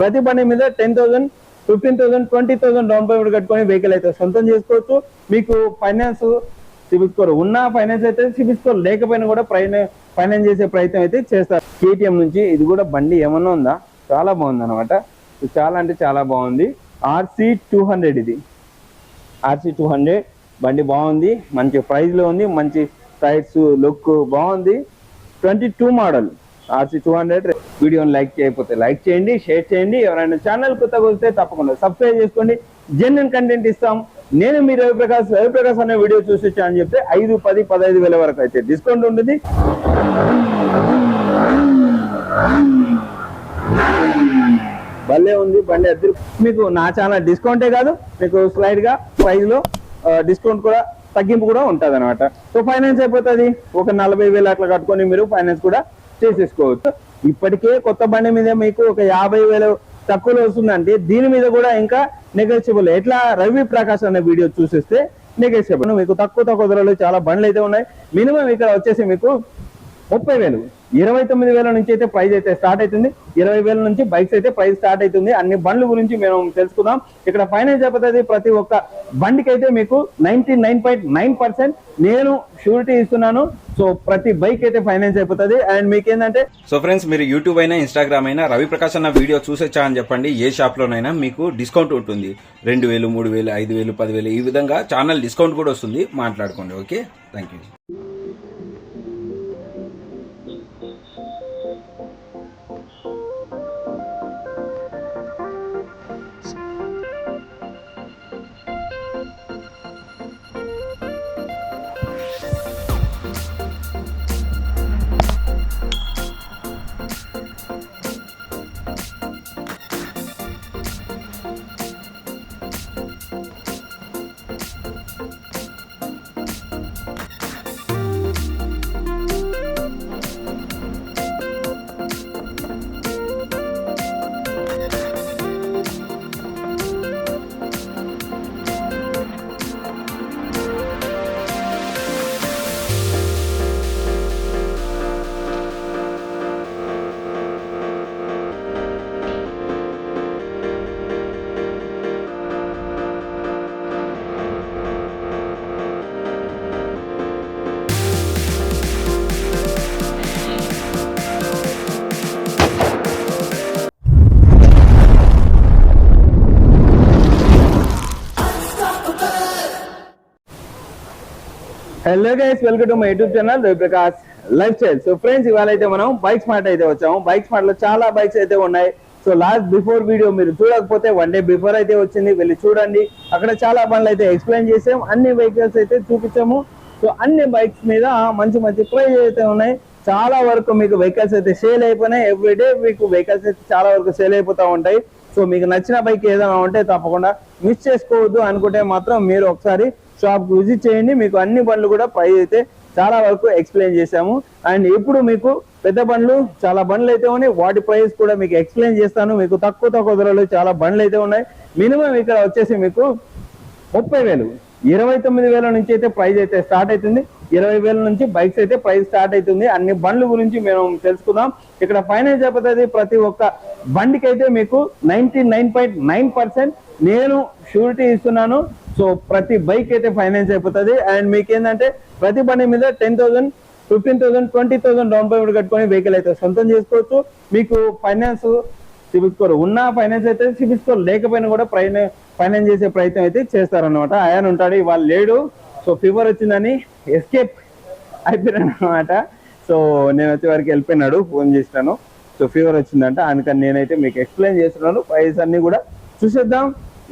ప్రతి బండి మీద ten thousand fifteen thousand twenty thousand down payment కట్టుకొని వెహికల్ అయితే సొంతం చేసుకోవచ్చు. మీకు ఫైనాన్స్ సిబిల్ స్కోర్ ఉన్న ఫైనాన్స్ అయితే సిబిల్ స్కోర్ లేకపోయినా కూడా ఫైనాన్స్ చేసే ప్రయత్నం అయితే చేస్తారు. కేటీఎం నుంచి ఇది కూడా బండి ఏమన్నా ఉందా? చాలా బాగుంది అనమాట చాలా అంటే చాలా బాగుంది. ఆర్సీ టూ హండ్రెడ్ ఇది. ఆర్సీ టూ హండ్రెడ్ బండి బాగుంది. మంచి ప్రైస్లో ఉంది. మంచి టైర్స్ లుక్ బాగుంది. Twenty two model. RC two hundred. వీడియోని లైక్ చేయకపోతే లైక్ చేయండి షేర్ చేయండి. ఎవరైనా ఛానల్ కొత్తగా వస్తే తప్పకుండా సబ్స్క్రైబ్ చేసుకోండి. జెన్యున్ కంటెంట్ ఇస్తాం. నేను మీ రవిప్రకాష్ రవిప్రకాష్ అనే వీడియో చూసి వచ్చా అని చెప్తే ఐదు పది పదహైదు వేల వరకు అయితే డిస్కౌంట్ ఉంటుంది. భలే ఉంది బండి అద్దరు మీకు నా ఛానల్ డిస్కౌంటే కాదు మీకు స్లైడ్గా లో డిస్కౌంట్ కూడా తగ్గింపు కూడా ఉంటుంది అనమాట సో ఫైనాన్స్ అయిపోతుంది. ఒక నలభై వేలు అట్లా కట్టుకొని మీరు ఫైనాన్స్ కూడా చేసేసుకోవచ్చు. ఇప్పటికే కొత్త బండి మీద మీకు ఒక యాభై వేలు తక్కువలో వస్తుందంటే దీని మీద కూడా ఇంకా నెగోషియబుల్ ఎట్లా? రవి ప్రకాష్ అనే వీడియో చూసేస్తే నెగోషియబుల్ మీకు తక్కువ తక్కువ ధరలు చాలా బండ్లు అయితే ఉన్నాయి. మినిమం ఇక్కడ వచ్చేసి మీకు ముప్పై వేలు. ఇరవై తొమ్మిది వేల నుంచి అయితే ప్రైస్ అయితే స్టార్ట్ అవుతుంది. ఇరవై వేల నుంచి బైక్స్ అయితే ప్రైస్ స్టార్ట్ అవుతుంది. అన్ని బండ్ల గురించి మేము తెలుసుకుందాం. ఇక్కడ ఫైనాన్స్ అయిపోతుంది ప్రతి ఒక్క బండికి అయితే మీకు ninety nine point nine percent నేను షూరిటీ ఇస్తున్నాను. సో ప్రతి బైక్ అయితే ఫైనాన్స్ అయిపోతుంది అండ్ మీకు ఏంటంటే సో ఫ్రెండ్స్ మీరు యూట్యూబ్ అయినా ఇన్స్టాగ్రామ్ అయినా రవి ప్రకాష్ అన్న వీడియో చూసొచ్చా అని చెప్పండి. ఏ షాప్ లోనైనా మీకు డిస్కౌంట్ ఉంటుంది. రెండు వేలు మూడు వేలు ఐదు వేలు పదివేలు ఈ విధంగా ఛానల్ డిస్కౌంట్ కూడా వస్తుంది. మాట్లాడుకోండి okay? Thank you hello guys welcome to my YouTube channel Raviprakash lifestyle so friends ఇవాళ అయితే మనం బైక్ స్మార్ట్ అయితే వచ్చాము. బైక్ స్మార్ట్లో చాలా బైక్స్ అయితే ఉన్నాయి. సో లాస్ట్ బిఫోర్ వీడియో మీరు చూడకపోతే వన్ డే బిఫోర్ అయితే వచ్చింది. వెళ్ళి చూడండి. అక్కడ చాలా బండ్లు అయితే ఎక్స్ప్లెయిన్ చేసాం అన్ని వెహికల్స్ అయితే చూపించాము. సో అన్ని బైక్స్ మీద మంచి మంచి ప్రైజ్ అయితే ఉన్నాయి. చాలా వరకు మీకు వెహికల్స్ అయితే సేల్ అయిపోయినాయి. ఎవ్రీడే మీకు వెహికల్స్ అయితే చాలా వరకు సేల్ అయిపోతూ ఉంటాయి. సో మీకు నచ్చిన బైక్ ఏదైనా ఉంటే తప్పకుండా మిస్ చేసుకోవద్దు అనుకుంటే మాత్రం మీరు ఒకసారి షాప్కి విజిట్ చేయండి. మీకు అన్ని బండ్లు కూడా పై అయితే చాలా వరకు ఎక్స్ప్లెయిన్ చేశాము. అండ్ ఇప్పుడు మీకు పెద్ద బండ్లు చాలా బండ్లు అయితే ఉన్నాయి. వాటి ప్రైస్ కూడా మీకు ఎక్స్ప్లెయిన్ చేస్తాను. మీకు తక్కువ తక్కువ ధరలు చాలా బండ్లు అయితే ఉన్నాయి. మినిమం ఇక్కడ వచ్చేసి మీకు ముప్పై వేలు. ఇరవై తొమ్మిది వేల నుంచి అయితే ప్రైజ్ అయితే స్టార్ట్ అవుతుంది. ఇరవై వేల నుంచి బైక్స్ అయితే ప్రైస్ స్టార్ట్ అవుతుంది. అన్ని బండ్ల గురించి మేము తెలుసుకుందాం. ఇక్కడ ఫైనాన్స్ అయిపోతుంది ప్రతి ఒక్క బండికి అయితే మీకు ninety nine point nine percent నేను షూరిటీ ఇస్తున్నాను. సో ప్రతి బైక్ అయితే ఫైనాన్స్ అయిపోతుంది అండ్ మీకు ఏంటంటే ప్రతి బండి మీద ten thousand fifteen thousand twenty thousand down payment కట్టుకొని వెహికల్ అయితే సొంతం చేసుకోవచ్చు. మీకు ఫైనాన్స్ సిబిల్ స్కోర్ ఉన్న ఫైనాన్స్ అయితే సిబిల్ స్కోర్ లేకపోయినా కూడా ఫైనాన్స్ చేసే ప్రయత్నం అయితే చేస్తారనమాట ఆయన ఉంటాడు ఇవాళ లేడు. సో ఫీవర్ వచ్చిందని ఎస్కేప్ అయిపోయాను అనమాట సో నేను వచ్చే వరకు వెళ్ళిపోయినాడు ఫోన్ చేసినాను. సో ఫీవర్ వచ్చిందంట. అందుకని నేనైతే మీకు ఎక్స్ప్లెయిన్ చేస్తున్నాను. ప్రైస్ అన్ని కూడా చూసేద్దాం.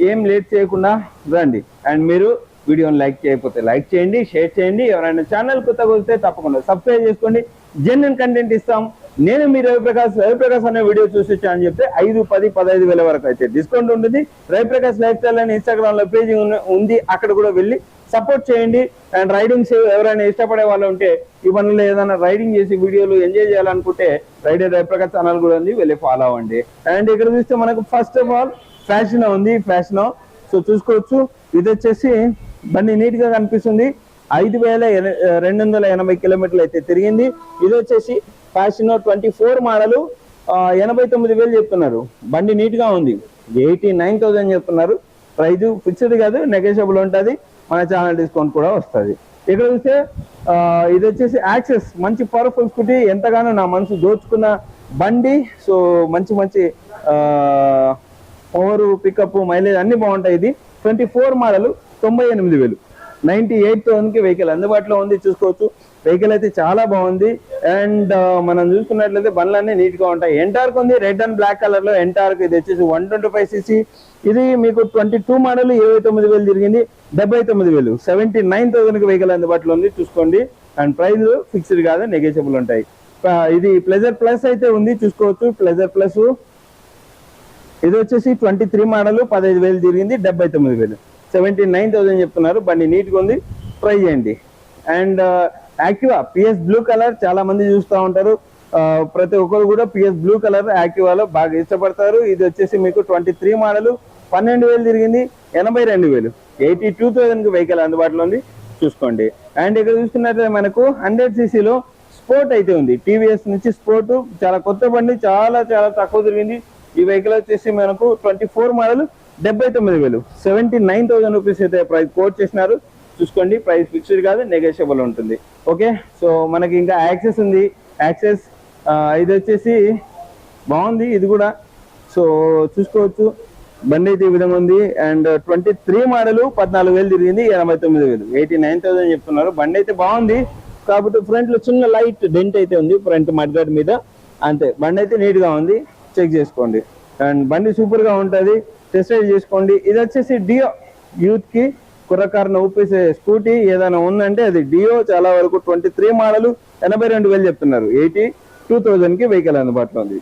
ఏం లేట్ చేయకుండా రండి. అండ్ మీరు వీడియోని లైక్ చేయకపోతే లైక్ చేయండి షేర్ చేయండి. ఎవరైనా ఛానల్ కొత్తగా వస్తే తప్పకుండా సబ్స్క్రైబ్ చేసుకోండి. జెన్యున్ కంటెంట్ ఇస్తాం. నేను మీ రవిప్రకాష్ రవిప్రకాష్ అనే వీడియో చూసి అని చెప్తే ఐదు పది పదహైదు వేల వరకు అయితే. డిస్కౌంట్ ఉంటుంది. రవిప్రకాష్ లైఫ్ స్టైల్ అని ఇన్స్టాగ్రామ్లో పేజ్ ఉంది. అక్కడ కూడా వెళ్ళి సపోర్ట్ చేయండి. అండ్ రైడింగ్స్ ఎవరైనా ఇష్టపడే వాళ్ళు ఉంటే ఈ పనులు ఏదైనా రైడింగ్ చేసి వీడియోలు ఎంజాయ్ చేయాలనుకుంటే రైడర్ రవిప్రకాష్ ఛానల్ కూడా ఉంది. వెళ్ళి ఫాలో అవ్వండి. అండ్ ఇక్కడ చూస్తే మనకు ఫస్ట్ ఆఫ్ ఆల్ ఫ్యాషన్ ఉంది. ఫ్యాషన్ సో చూసుకోవచ్చు. ఇది వచ్చేసి బండి నీట్గా కనిపిస్తుంది. ఐదు వేల ఎన- రెండు వందల ఎనభై కిలోమీటర్లు అయితే తిరిగింది. ఇది వచ్చేసి ఫ్యాషన్ ట్వంటీ ఫోర్ మోడల్ ఎనభై తొమ్మిది వేలు చెప్తున్నారు. బండి నీట్గా ఉంది. ఎయిటీ నైన్ థౌసండ్ చెప్తున్నారు. ప్రైజ్ ఫిక్స్డ్ కాదు నెగోషియబుల్ ఉంటుంది. మన ఛానల్ డిస్కౌంట్ కూడా వస్తుంది. ఇక్కడ చూస్తే ఇది వచ్చేసి యాక్సెస్ మంచి పవర్ఫుల్ స్కూటీ ఎంతగానో నా మనసు దోచుకున్న బండి. సో మంచి మంచి పవరు పికప్ మైలేజ్ అన్ని బాగుంటాయి ఇది. ట్వంటీ ఫోర్ మోడల్ తొంభై ఎనిమిది వేలు. నైన్టీ ఎయిట్ థౌసండ్కి వెహికల్. అందుబాటులో ఉంది చూసుకోవచ్చు. వెహికల్ అయితే చాలా బాగుంది. అండ్ మనం చూసుకున్నట్లయితే బండ్లన్నీ నీట్గా ఉంటాయి. ఎంటార్క్ ఉంది రెడ్ అండ్ బ్లాక్ కలర్లో ఎంటార్క్ ఇది వచ్చేసి వన్ ట్వంటీ ఫైవ్ సీసీ. ఇది మీకు ట్వంటీ టూ మోడల్ ఇరవై తొమ్మిది వేలు తిరిగింది. డెబ్బై తొమ్మిది వేలు. సెవెంటీ నైన్ థౌసండ్కి వెహికల్ అందుబాటులో ఉంది చూసుకోండి. అండ్ ప్రైస్ ఫిక్స్డ్ కాదు నెగోషియబుల్ ఉంటాయి. ఇది ప్లెజర్ ప్లస్ అయితే ఉంది చూసుకోవచ్చు. ప్లెజర్ ప్లస్ ఇది వచ్చేసి ట్వంటీ త్రీ మోడల్ పదహైదు వేలు తిరిగింది డెబ్బై తొమ్మిది వేలు. సెవెంటీ నైన్ థౌసండ్ చెప్తున్నారు. బండి నీట్గా ఉంది. ట్రై చేయండి. And Activa PS blue colour చాలా మంది చూస్తూ ఉంటారు. Uh, ప్రతి ఒక్కరు కూడా పిఎస్ బ్లూ కలర్ యాక్టివాలో బాగా ఇష్టపడతారు. ఇది వచ్చేసి మీకు ట్వంటీ త్రీ మోడల్ పన్నెండు వేలు తిరిగింది. ఎనభై రెండు వేలు. ఎయిటీ టూ థౌసండ్కి వెహికల్ అందుబాటులో ఉంది. చూసుకోండి. అండ్ ఇక్కడ చూస్తున్నట్లయితే మనకు హండ్రెడ్ సీసీలో స్పోర్ట్ అయితే ఉంది. టీవీఎస్ నుంచి స్పోర్ట్ చాలా కొత్త బండి చాలా చాలా తక్కువ తిరిగింది. ఈ వెహికల్ వచ్చేసి మనకు ట్వంటీ ఫోర్ మోడల్ డెబ్బై తొమ్మిది వేలు. సెవెంటీ నైన్ థౌసండ్ రూపీస్ అయితే ప్రైస్ కోట్ చేసినారు. చూసుకోండి ప్రైస్ ఫిక్స్డ్ కాదు నెగోషియబుల్ ఉంటుంది. ఓకే? సో మనకి ఇంకా యాక్సెస్ ఉంది. యాక్సెస్ ఇది వచ్చేసి బాగుంది ఇది కూడా. సో చూసుకోవచ్చు. బండి అయితే ఈ విధంగా ఉంది. అండ్ ట్వంటీ త్రీ మోడల్ పద్నాలుగు వేలు తిరిగింది ఎనభై తొమ్మిది వేలు. ఎయిటీ నైన్ థౌసండ్ చెప్తున్నారు. బండి అయితే బాగుంది. కాబట్టి ఫ్రంట్లో చిన్న లైట్ డెంట్ అయితే ఉంది ఫ్రంట్ మడ్గాడ్ మీద. అంతే. బండి అయితే నీట్గా ఉంది. చెక్ చేసుకోండి. అండ్ బండి సూపర్గా ఉంటది. టెస్ట్ రైడ్ చేసుకోండి. ఇది వచ్చేసి డియో యూత్కి కుర్రకారుని ఊపేసే స్కూటీ ఏదైనా ఉందంటే అది డియో చాలా వరకు ట్వంటీ త్రీ మోడల్ ఎనభై రెండు వేలు చెప్తున్నారు. ఎయిటీ టూ థౌజండ్కి వెహికల్ అందుబాటులో ఉంది.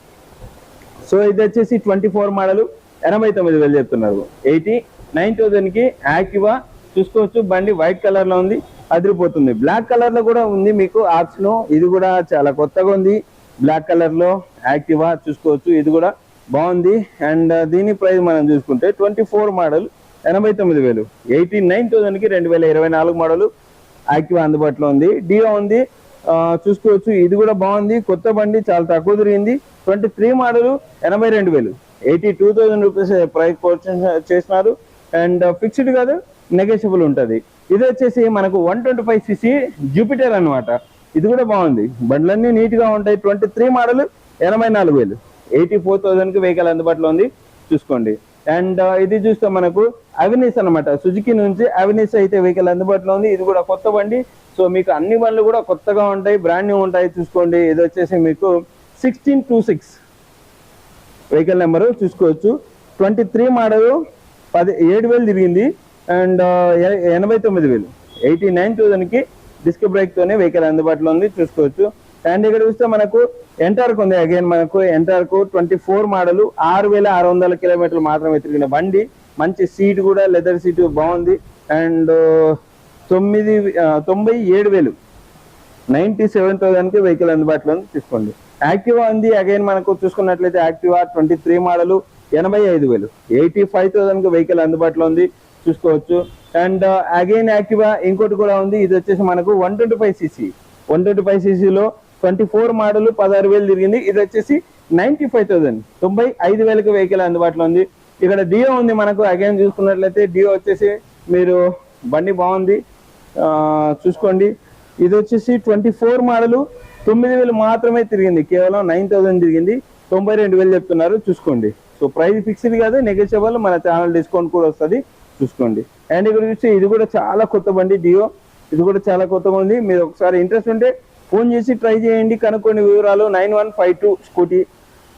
సో ఇది వచ్చేసి ట్వంటీ ఫోర్ మోడల్ ఎనభై తొమ్మిది వేలు చెప్తున్నారు. ఎయిటీ నైన్ థౌజండ్కి యాక్టివా చూసుకోవచ్చు. బండి వైట్ కలర్లో ఉంది. అదిరిపోతుంది. బ్లాక్ కలర్లో కూడా ఉంది మీకు ఆప్షన్ ఇది కూడా చాలా కొత్తగా ఉంది. బ్లాక్ కలర్లో యాక్టివా చూసుకోవచ్చు. ఇది కూడా బాగుంది. అండ్ uh, దీని ప్రైస్ మనం చూసుకుంటే ట్వంటీ ఫోర్ మోడల్ ఎనభై తొమ్మిది వేలు. ఎయిటీ నైన్ థౌసండ్కి రెండు వేల ఇరవై నాలుగు మోడల్ యాక్టివా అందుబాటులో ఉంది. డియో ఉంది. చూసుకోవచ్చు. ఇది కూడా బాగుంది. కొత్త బండి చాలా తక్కువ తిరిగింది. ట్వంటీ త్రీ మోడల్ ఎనభై రెండు వేలు. Eighty two thousand rupees price చేసినారు అండ్ uh, ఫిక్స్డ్ కాదు నెగోషియబుల్ ఉంటుంది. ఇది వచ్చేసి మనకు one twenty five CC Jupiter అనమాట ఇది కూడా బాగుంది. బండ్లన్నీ నీట్గా ఉంటాయి. ట్వంటీ త్రీ మోడల్ ఎనభై నాలుగు వేలు. ఎయిటీ ఫోర్ థౌసండ్కి వెహికల్ అందుబాటులో ఉంది. చూసుకోండి. అండ్ ఇది చూస్తే మనకు అవినీస్ అన్నమాట. సుజుకి నుంచి అవినీస్ అయితే వెహికల్ అందుబాటులో ఉంది. ఇది కూడా కొత్త బండి. సో మీకు అన్ని బండ్లు కూడా కొత్తగా ఉంటాయి బ్రాండ్ న్యూ ఉంటాయి చూసుకోండి. ఇది వచ్చేసి మీకు sixteen two six vehicle number చూసుకోవచ్చు. ట్వంటీ త్రీ మోడల్ పది ఏడు వేలు తిరిగింది. అండ్ ఎనభై తొమ్మిది వేలు. ఎయిటీ నైన్కి డిస్క్ బ్రేక్ తోనే వెహికల్ అందుబాటులో ఉంది. చూసుకోవచ్చు. అండ్ ఇక్కడ చూస్తే మనకు ఎంటార్క్ ఉంది. అగైన్ మనకు ఎంటార్క్ ట్వంటీ ఫోర్ మోడల్ ఆరు వేల ఆరు వందల కిలోమీటర్లు మాత్రమే తిరిగిన బండి. మంచి సీట్ కూడా లెదర్ సీట్ బాగుంది. అండ్ uh, తొమ్మిది తొంభై ఏడు వేలు. నైన్టీ సెవెన్ థౌసండ్కి వెహికల్ అందుబాటులో తీసుకోండి. యాక్టివా ఉంది. అగైన్ మనకు చూసుకున్నట్లయితే యాక్టివా ట్వంటీ త్రీ మోడల్ ఎనభై ఐదు వేలు. ఎయిటీ ఫైవ్ థౌసండ్కి వెహికల్ అందుబాటులో ఉంది. చూసుకోవచ్చు. అండ్ అగైన్ యాక్టివా ఇంకోటి కూడా ఉంది. ఇది వచ్చేసి మనకు one twenty five CC one twenty five సీసీలో twenty four model పదహారు వేలు తిరిగింది. ఇది వచ్చేసి నైన్టీ ఫైవ్ థౌసండ్. తొంభై ఐదు వేలకు వెహికల్ అందుబాటులో ఉంది. ఇక్కడ డియో ఉంది మనకు. అగైన్ చూసుకున్నట్లయితే డియో వచ్చేసి మీరు బండి బాగుంది. చూసుకోండి. ఇది వచ్చేసి ట్వంటీ ఫోర్ మోడల్ తొమ్మిది వేలు మాత్రమే తిరిగింది. కేవలం నైన్ థౌసండ్ తిరిగింది. తొంభై రెండు వేలు చెప్తున్నారు. చూసుకోండి. సో ప్రైస్ ఫిక్స్డ్ కాదు. నెగోషియబుల్ మన ఛానల్ డిస్కౌంట్ కూడా వస్తుంది. చూసుకోండి. అండ్ ఇక్కడ చూస్తే ఇది కూడా చాలా కొత్త బండి డియో ఇది కూడా చాలా కొత్తగా ఉంది. మీరు ఒకసారి ఇంట్రెస్ట్ ఉంటే ఫోన్ చేసి ట్రై చేయండి కనుక్కోండి వివరాలు. Nine one five two scooty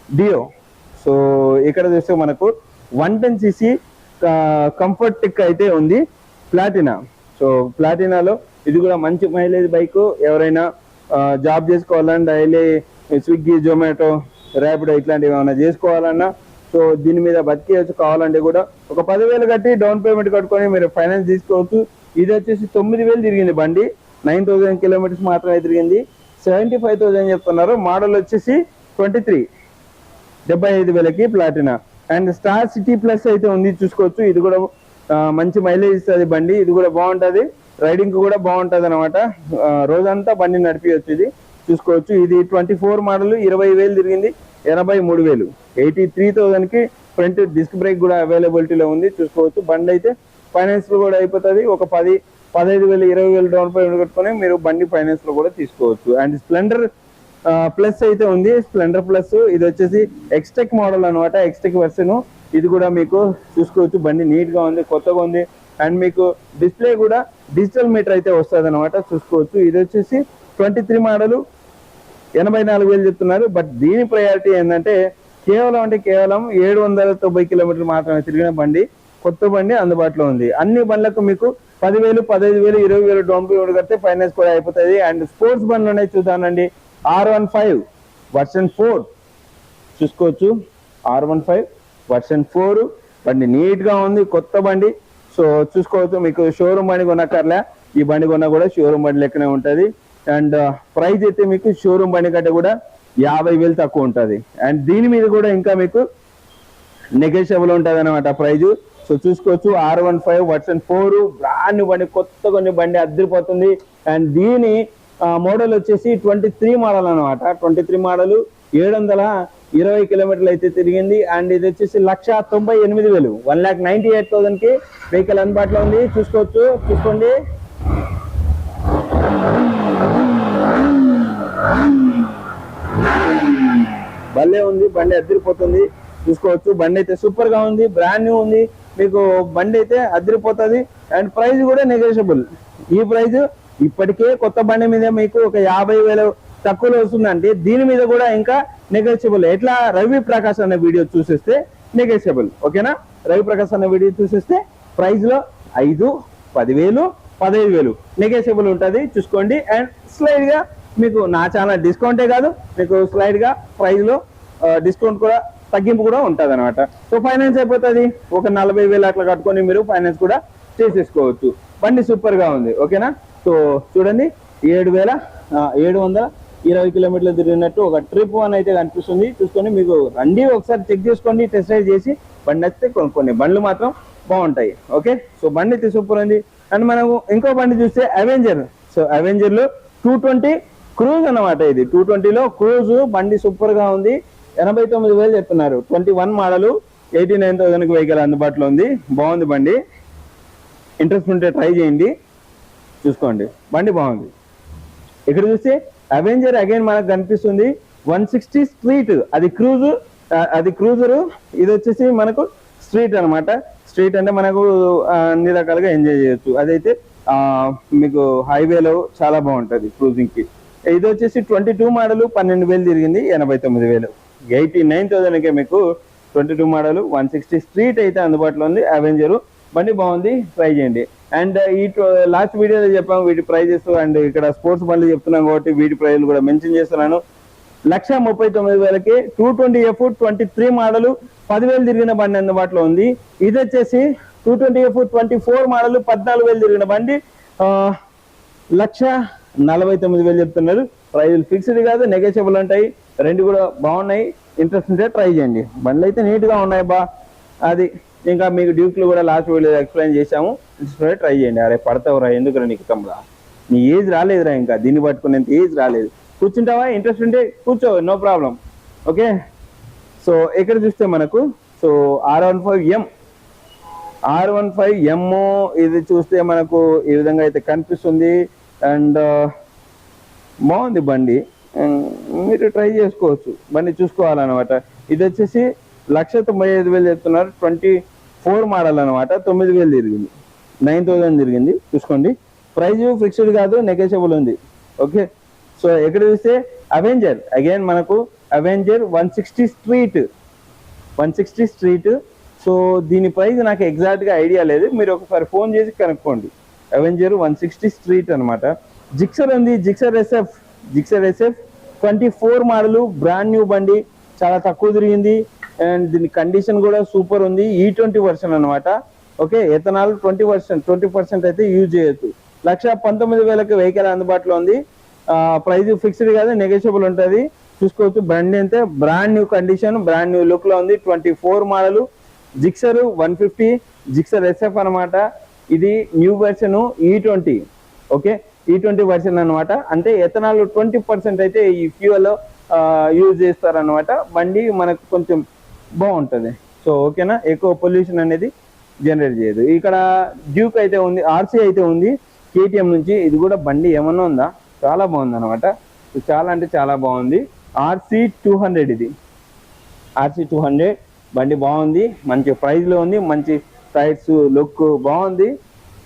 Dio so ఇక్కడ చూస్తే మనకు one ten CC ComforTec అయితే ఉంది. ప్లాటినా. సో ప్లాటినాలో ఇది కూడా మంచి మైలేజ్ బైక్. ఎవరైనా జాబ్ చేసుకోవాలని డైలీ స్విగ్గీ జొమాటో ర్యాపిడో ఇట్లాంటివి ఏమైనా చేసుకోవాలన్నా సో దీని మీద బతికేయచ్చు. కావాలంటే కూడా ఒక పదివేలు కట్టి డౌన్ పేమెంట్ కట్టుకొని మీరు ఫైనాన్స్ తీసుకోవచ్చు. ఇది వచ్చేసి తొమ్మిది వేలు తిరిగింది బండి. నైన్ థౌసండ్ కిలోమీటర్స్ మాత్రమే తిరిగింది. సెవెంటీ ఫైవ్ థౌసండ్ చెప్తున్నారు. మోడల్ వచ్చేసి ట్వంటీ త్రీ. డెబ్బై ఐదు వేలకి Platina. And Star City Plus అయితే ఉంది చూసుకోవచ్చు. ఇది కూడా మంచి మైలేజ్ ఇస్తుంది బండి. ఇది కూడా బాగుంటుంది. రైడింగ్ కూడా బాగుంటుంది అనమాట రోజంతా బండి నడిపించచ్చు ఇది. చూసుకోవచ్చు. ఇది ట్వంటీ ఫోర్ మోడల్ ఇరవై వేలు తిరిగింది. ఎనభై మూడు వేలు. ఎయిటీ త్రీ థౌసండ్కి ఫ్రంట్ డిస్క్ బ్రేక్ కూడా అవైలబిలిటీలో ఉంది. చూసుకోవచ్చు. బండి అయితే ఫైనాన్స్ కూడా అయిపోతుంది. ఒక పది పదహైదు వేలు ఇరవై వేలు డౌన్ పేమెంట్ కట్టుకొని మీరు బండి ఫైనాన్స్లో కూడా తీసుకోవచ్చు. అండ్ స్ప్లెండర్ ప్లస్ అయితే ఉంది. స్ప్లెండర్ ప్లస్ ఇది వచ్చేసి ఎక్స్టెక్ మోడల్ అనమాట ఎక్స్టెక్ వెర్షన్ ఇది కూడా మీకు చూసుకోవచ్చు. బండి నీట్గా ఉంది కొత్తగా ఉంది. అండ్ మీకు డిస్ప్లే కూడా డిజిటల్ మీటర్ అయితే వస్తుంది అనమాట చూసుకోవచ్చు. ఇది వచ్చేసి ట్వంటీ త్రీ మోడల్ ఎనభై నాలుగు వేలు చెప్తున్నారు. బట్ దీని ప్రయారిటీ ఏంటంటే కేవలం అంటే కేవలం ఏడు వందల తొంభై కిలోమీటర్లు మాత్రమే తిరిగిన బండి. కొత్త బండి అందుబాటులో ఉంది. అన్ని బండ్లకు మీకు పదివేలు పదహైదు వేలు ఇరవై వేలు డౌన్ పేమెంట్ కడితే ఫైనాన్స్ కూడా అయిపోతుంది. అండ్ స్పోర్ట్స్ బండ్లు ఉన్నాయి చూద్దానండి R one five version four చూసుకోవచ్చు. R one five version four బండి నీట్గా ఉంది కొత్త బండి. సో చూసుకోవచ్చు మీకు షోరూమ్ బండి కొనక్కర్లే. ఈ బండి కొన్నా కూడా షోరూమ్ బండి లెక్కనే ఉంటుంది. అండ్ uh, ప్రైస్ అయితే మీకు షోరూమ్ బండి కంటే కూడా యాభై వేలు తక్కువ ఉంటుంది. అండ్ దీని మీద కూడా ఇంకా మీకు నెగోషియబుల్ ఉంటుంది అనమాట ప్రైజ్. సో చూసుకోవచ్చు R one five version four brand బండి కొత్త కొన్ని బండి అద్దరిపోతుంది. అండ్ దీని మోడల్ వచ్చేసి ట్వంటీ త్రీ మోడల్ అనమాట ట్వంటీ త్రీ మోడల్ ఏడు వందల ఇరవై కిలోమీటర్లు అయితే తిరిగింది. అండ్ ఇది వచ్చేసి లక్ష తొంభై ఎనిమిది వేలు. వన్ ల్యాక్ నైన్టీ ఎయిట్ థౌసండ్కి వెహికల్ అందుబాటులో ఉంది. చూసుకోవచ్చు చూసుకోండి. భలే ఉంది బండి అద్దరిపోతుంది. చూసుకోవచ్చు బండి అయితే సూపర్గా ఉంది బ్రాండ్ న్యూ ఉంది. మీకు బండి అయితే అదిరిపోతుంది. అండ్ ప్రైస్ కూడా నెగోషియబుల్ ఈ ప్రైస్ ఇప్పటికే కొత్త బండి మీద మీకు ఒక యాభై వేలు తక్కువలో వస్తుందంటే దీని మీద కూడా ఇంకా నెగోషియబుల్ ఎట్లా? రవి ప్రకాష్ అనే వీడియో చూసేస్తే నెగోషియబుల్ ఓకేనా? రవి ప్రకాష్ అనే వీడియో చూసేస్తే ప్రైస్లో ఐదు పదివేలు పదహైదు వేలు నెగోషియబుల్ ఉంటుంది. చూసుకోండి. అండ్ స్లైడ్గా మీకు నా ఛానల్ డిస్కౌంటే కాదు మీకు స్లైడ్గా ప్రైస్లో డిస్కౌంట్ కూడా తగ్గింపు కూడా ఉంటుంది అనమాట సో ఫైనాన్స్ అయిపోతుంది. ఒక నలభై వేలు అట్లా కట్టుకొని మీరు ఫైనాన్స్ కూడా చేసేసుకోవచ్చు. బండి సూపర్గా ఉంది ఓకేనా? సో చూడండి ఏడు వేల ఏడు వందల ఇరవై కిలోమీటర్లు తిరిగినట్టు ఒక ట్రిప్ అని అయితే కనిపిస్తుంది. చూసుకొని మీకు రండి ఒకసారి చెక్ చేసుకోండి టెస్ట్ రైడ్ చేసి బండి వస్తే కొనుక్కోండి. బండ్లు మాత్రం బాగుంటాయి ఓకే? సో బండి అయితే సూపర్ ఉంది. అండ్ మనము ఇంకో బండి చూస్తే అవెంజర్ సో అవెంజర్లో టూ ట్వంటీ క్రూజ్ అన్నమాట ఇది. టూ ట్వంటీలో క్రూజ్ బండి సూపర్గా ఉంది. ఎనభై తొమ్మిది వేలు చెప్తున్నారు twenty one model eighty nine thousand vehicle అందుబాటులో ఉంది. బాగుంది బండి. ఇంట్రెస్ట్ ఉంటే ట్రై చేయండి. చూసుకోండి. బండి బాగుంది. ఇక్కడ చూస్తే అవెంజర్ అగైన్ మనకు కనిపిస్తుంది. One sixty street. అది క్రూజ్ అది క్రూజరు. ఇది వచ్చేసి మనకు స్ట్రీట్ అనమాట స్ట్రీట్ అంటే మనకు అన్ని రకాలుగా ఎంజాయ్ చేయొచ్చు. అదైతే మీకు హైవేలో చాలా బాగుంటుంది క్రూజింగ్కి. ఇది వచ్చేసి ట్వంటీ టూ మోడల్ పన్నెండు వేలు తిరిగింది. ఎనభై తొమ్మిది వేలు. ఎయిటీ నైన్ థౌసండ్కే మీకు twenty two model one sixty street అయితే అందుబాటులో ఉంది. అవెంజరు బండి బాగుంది. ట్రై చేయండి. అండ్ uh, ఈ లాస్ట్ వీడియోలో చెప్పాము వీటి ప్రైజెస్ అండ్ ఇక్కడ స్పోర్ట్స్ బండ్లు చెప్తున్నాం కాబట్టి వీటి ప్రైజ్లు కూడా మెన్షన్ చేస్తున్నాను. లక్ష ముప్పై తొమ్మిది వేలకి two twenty F twenty three model పదివేలు తిరిగిన బండి అందుబాటులో ఉంది. ఇది వచ్చేసి two twenty F twenty four model పద్నాలుగు వేలు తిరిగిన బండి. లక్ష నలభై తొమ్మిది వేలు చెప్తున్నారు. ప్రైజులు ఫిక్స్డ్ కాదు నెగోషియబుల్ ఉంటాయి రెండు కూడా బాగున్నాయి. ఇంట్రెస్ట్ ఉంటే ట్రై చేయండి. బండ్లు అయితే నీట్గా ఉన్నాయి బా. అది ఇంకా మీకు డ్యూక్లు కూడా లాస్ట్ వీడియో ఎక్స్ప్లెయిన్ చేశాము. ట్రై చేయండి. అరే పడతావురా ఎందుకురా నీకు తమ్ముడా? నీ ఏజ్ రాలేదురా ఇంకా. దీన్ని పట్టుకునేంత ఏజ్ రాలేదు. కూర్చుంటావా? ఇంట్రెస్ట్ ఉంటే కూర్చో నో ప్రాబ్లం ఓకే సో ఇక్కడ చూస్తే మనకు? So R one five M R one five M ఇది చూస్తే మనకు ఈ విధంగా అయితే కనిపిస్తుంది. అండ్ బాగుంది బండి. మీరు ట్రై చేసుకోవచ్చు. బండి చూసుకోవాలన్నమాట. ఇది వచ్చేసి లక్ష తొంభై ఐదు వేలు చెప్తున్నారు. ట్వంటీ ఫోర్ మోడల్ అనమాట తొమ్మిది వేలు తిరిగింది. నైన్ థౌజండ్ తిరిగింది. చూసుకోండి. ప్రైజ్ ఫిక్స్డ్ కాదు నెగోషియబుల్ ఉంది. ఓకే? సో ఎక్కడ చూస్తే అవెంజర్. అగైన్ మనకు Avenger one sixty street. One sixty street. So దీని ప్రైస్ నాకు ఎగ్జాక్ట్గా ఐడియా లేదు. మీరు ఒకసారి ఫోన్ చేసి కనుక్కోండి. అవెంజర్ వన్ సిక్స్టీ స్ట్రీట్ అనమాట జిక్సర్ ఉంది Gixxer SF Gixxer SF twenty four model brand new బండి చాలా తక్కువ తిరిగింది. అండ్ దీని కండిషన్ కూడా సూపర్ ఉంది. ఈ ట్వంటీ వర్షన్ అనమాట okay ethanol twenty percent twenty percent అయితే యూజ్ చేయొచ్చు లక్ష పంతొమ్మిది వేలకు వెహికల్ అందుబాటులో ఉంది. ప్రైస్ ఫిక్స్డ్ కాదు నెగోషియబుల్ ఉంటుంది. చూసుకోవచ్చు బండి అయితే brand new condition brand new లుక్లో ఉంది. Twenty four model Gixxer one fifty Gixxer SF అనమాట ఇది న్యూ వెర్షన్ ఈ ట్వంటీ ఓకే ఈ ట్వంటీ వర్షన్ అనమాట అంటే ఎథనాల్ ట్వంటీ పర్సెంట్ అయితే ఈ ఫ్యూయల్ యూజ్ చేస్తారనమాట బండి మనకు కొంచెం బాగుంటుంది. సో ఓకేనా ఎక్కువ పొల్యూషన్ అనేది జనరేట్ చేయదు. ఇక్కడ డ్యూక్ అయితే ఉంది ఆర్సీ అయితే ఉంది. కేటీఎం నుంచి ఇది కూడా బండి ఏమన్నా ఉందా? చాలా బాగుంది అనమాట చాలా అంటే చాలా బాగుంది. ఆర్సీ టూ హండ్రెడ్ ఇది. ఆర్సీ టూ హండ్రెడ్ బండి బాగుంది. మంచి ప్రైస్లో ఉంది. మంచి టైర్స్ లుక్ బాగుంది.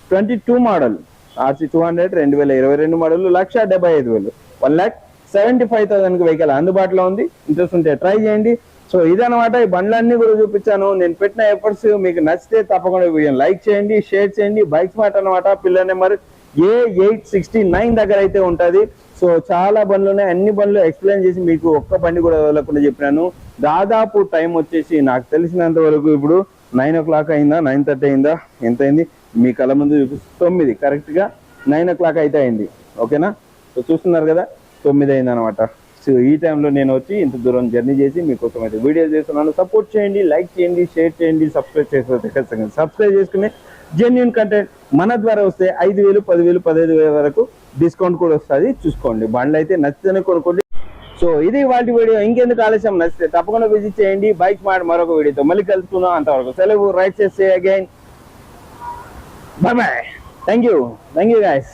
Twenty two model RC two hundred రెండు వేల ఇరవై రెండు మోడల్ లక్ష డెబ్బై ఐదు వేలు. One lakh seventy five thousand vehicle అందుబాటులో ఉంది. ఇంట్రెస్ట్ ఉంటే ట్రై చేయండి. సో ఇదనమాట ఈ బండ్లన్నీ కూడా చూపించాను. నేను పెట్టిన ఎఫర్ట్స్ మీకు నచ్చితే తప్పకుండా వీడియో లైక్ చేయండి షేర్ చేయండి. బైక్ స్మార్ట్ అనమాట pillar number A eight sixty nine దగ్గర అయితే ఉంటుంది. సో చాలా బండ్లు ఉన్నాయి. అన్ని బండ్లు ఎక్స్ప్లెయిన్ చేసి మీకు ఒక్క బండి కూడా వదలకుండా చెప్పినాను. దాదాపు టైం వచ్చేసి నాకు తెలిసినంత వరకు ఇప్పుడు నైన్ ఓ క్లాక్ అయిందా? నైన్ థర్టీ అయిందా? ఎంత అయింది మీ కళ్ళ ముందు చూపిస్తు. తొమ్మిది. కరెక్ట్గా నైన్ ఓ క్లాక్ అయితే అయింది. ఓకేనా? సో చూస్తున్నారు కదా? తొమ్మిది అయింది అనమాట సో ఈ టైంలో నేను వచ్చి ఇంత దూరం జర్నీ చేసి మీకోసం అయితే వీడియో చేస్తున్నాను. సపోర్ట్ చేయండి లైక్ చేయండి షేర్ చేయండి సబ్స్క్రైబ్ చేసుకోవచ్చు ఖచ్చితంగా సబ్స్క్రైబ్ చేసుకుని జెన్యున్ కంటెంట్ మన ద్వారా వస్తే ఐదు వేలు పదివేలు పదహైదు వేల వరకు డిస్కౌంట్ కూడా వస్తుంది. చూసుకోండి. బండ్లు అయితే నచ్చితేనే కొనుక్కోండి. సో ఇది వాటి వీడియో. ఇంకెందుకు ఆలస్యం? నచ్చితే తప్పకుండా విజిట్ చేయండి. బైక్ మాట మరొక వీడియోతో మళ్ళీ కలుపుతున్నాం అంతవరకు సెలవు. రైట్ చేస్తే again bye bye thank you thank you guys